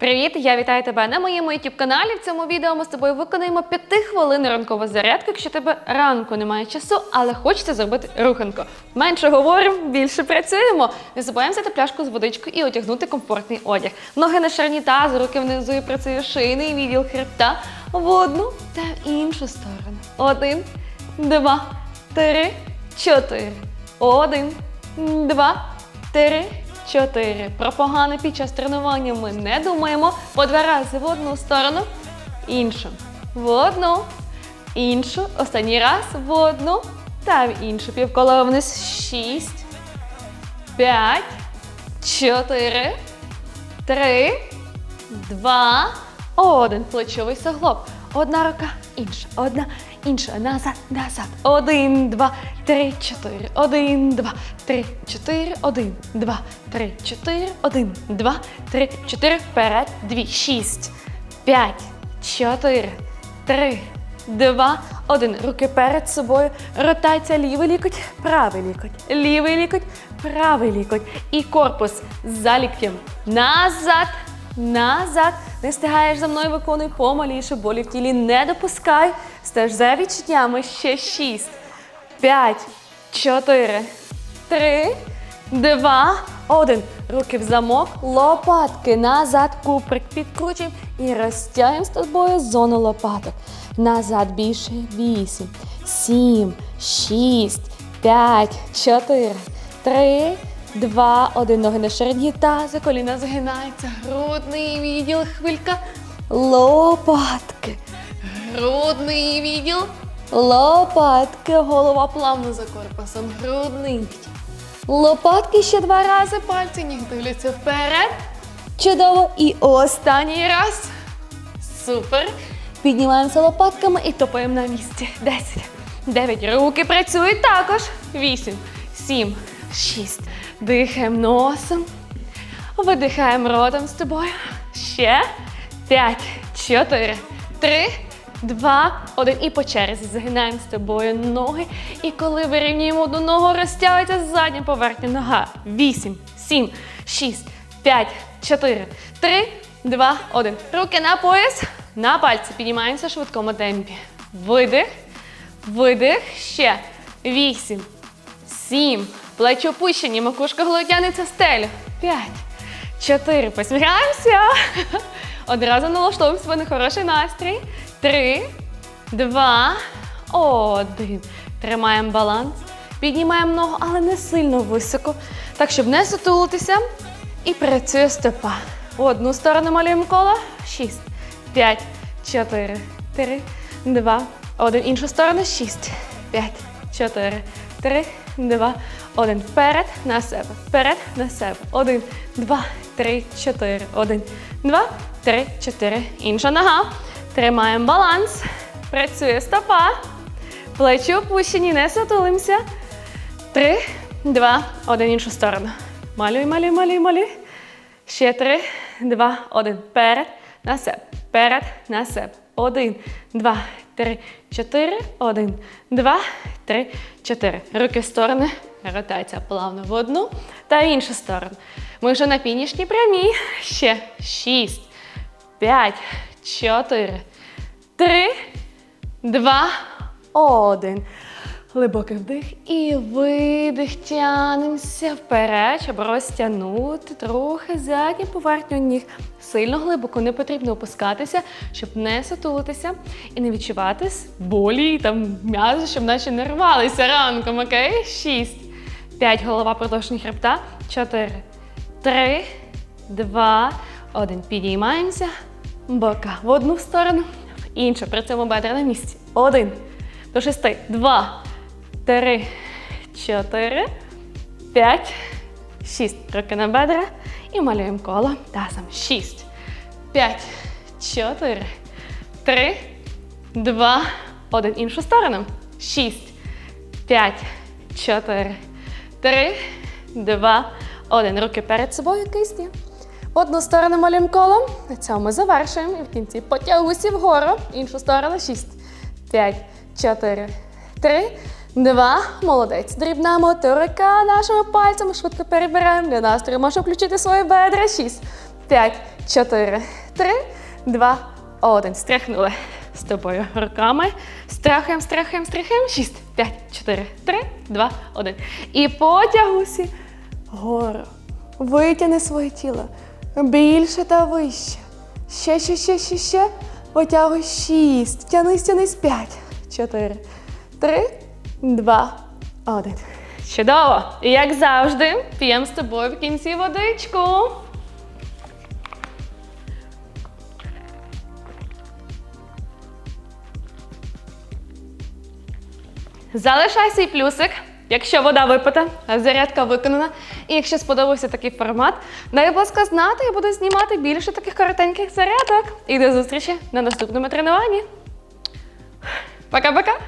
Привіт! Я вітаю тебе на моєму youtube каналі. В цьому відео ми з тобою виконаємо 5 хвилин ранкову зарядку, якщо тебе ранку немає часу, але хочеться зробити руханку. Менше говоримо, більше працюємо. Не забуваємо взяти пляшку з водичкою і одягнути комфортний одяг. Ноги на ширині тазу, руки внизу і працює шийний відділ хребта в одну та в іншу сторону. Один, два, три, чотири. Один, два, три, чотири. Про погане під час тренування ми не думаємо. По два рази в одну сторону, іншу. В одну, іншу. Останній раз в одну та в іншу. Півколо вниз. Шість, п'ять, чотири, три, два, один. Плечовий суглоб. Одна рука, інша, одна, інша. Назад, назад. Один, два, три, чотири. Один, два, три, чотири. Один, два, три, чотири. Один, два, три, чотири. Вперед. Дві, шість, п'ять, чотири, три, два, один. Руки перед собою. Ротація лівий лікоть, правий лікоть. Лівий лікоть, правий лікоть. І корпус за ліктем. Назад. Назад. Не встигаєш за мною, виконуй помаліше, болі в тілі не допускай. Стеж за відчуттями. Ще шість, п'ять, чотири, три, два, один. Руки в замок, лопатки назад, куприк підкручуємо і розтягуємо з тобою зону лопаток. Назад більше. Вісім, сім, шість, п'ять, чотири, три, два, один. Ноги на ширині тазу, коліна згинаються. Грудний відділ, хвилька. Лопатки. Грудний відділ. Лопатки. Голова плавно за корпусом. Грудний відділ. Лопатки ще два рази. Пальці ніг дивляться вперед. Чудово. І останній раз. Супер. Піднімаємося лопатками і топаємо на місці. Десять. Дев'ять. Руки працюють також. Вісім. Сім. Шість. Дихаємо носом. Видихаємо ротом з тобою. Ще. П'ять. Чотири. Три. Два, один. І по черзі загинаємо з тобою ноги. І коли вирівнюємо одну ногу, розтягується задня поверхня нога. Вісім, сім, шість, п'ять, чотири, три, два, один. Руки на пояс, на пальці. Піднімаємося в швидкому темпі. Видих, видих. Ще. Вісім, сім. Плечі опущені, макушка глотяниться в стелю. П'ять, чотири. Посміхаємося. Одразу налаштовуємо себе на хороший настрій. Три, два, один. Тримаємо баланс. Піднімаємо ногу, але не сильно високо. Так, щоб не сутулитися. І працює стопа. В одну сторону малюємо коло. Шість, п'ять, чотири, три, два, один. Іншу сторону. Шість, п'ять, чотири, три, два, один. Вперед на себе. Вперед на себе. Один, два, три, чотири. Один, два, три, чотири. Інша нога. Тримаємо баланс. Працює стопа. Плечі опущені, не сутулимося. Три, два, один. Іншу сторону. Малюй, малюй, малюй, малюй. Ще три, два, один. Вперед, на себе. Вперед, на себе. Один, два, три, чотири. Один, два, три, чотири. Руки в сторони. Ротація плавно в одну та в іншу сторону. Ми вже на фінішній прямій. Ще шість, п'ять, чотири, три, два, один. Глибокий вдих і видих. Тянемося вперед, щоб розтягнути трохи задню поверхню ніг. Сильно глибоко не потрібно опускатися, щоб не сутулитися і не відчувати болі, там м'язи, щоб наче не рвалися ранком. Окей? Шість. П'ять. Голова продовження хребта. Чотири. Три, два, один. Підіймаємося. Бока в одну сторону, в іншу. При цьому бедра на місці. Один. До шести. Два, три, чотири, п'ять, шість. Руки на бедра. І малюємо коло тазом. Шість, п'ять, чотири, три, два, один. Іншу сторону. Шість, п'ять, чотири, три, два, один. Руки перед собою, кисті. В одну сторону малюємо колом. На цьому ми завершуємо. І в кінці потягуся вгору. Іншу сторону. Шість, п'ять, чотири, три, два. Молодець. Дрібна моторика нашими пальцями. Швидко перебираємо. Для настрою можна включити свої бедра. Шість, п'ять, чотири, три, два, один. Стряхнули з тобою руками. Страхаємо, страхаємо, страхаємо. Шість, п'ять, чотири, три, два, один. І потягуйся вгору. Витягни своє тіло більше та вище. Ще, ще, ще, ще, ще. Потягуй шість. Тянись, тянись п'ять, чотири, три, два, один. Чудово! І як завжди, п'ємо з тобою в кінці водичку. Залишай свій плюсик, якщо вода випита, зарядка виконана. І якщо сподобався такий формат, дай, будь ласка, знати, я буду знімати більше таких коротеньких зарядок. І до зустрічі на наступному тренуванні. Пока-пока!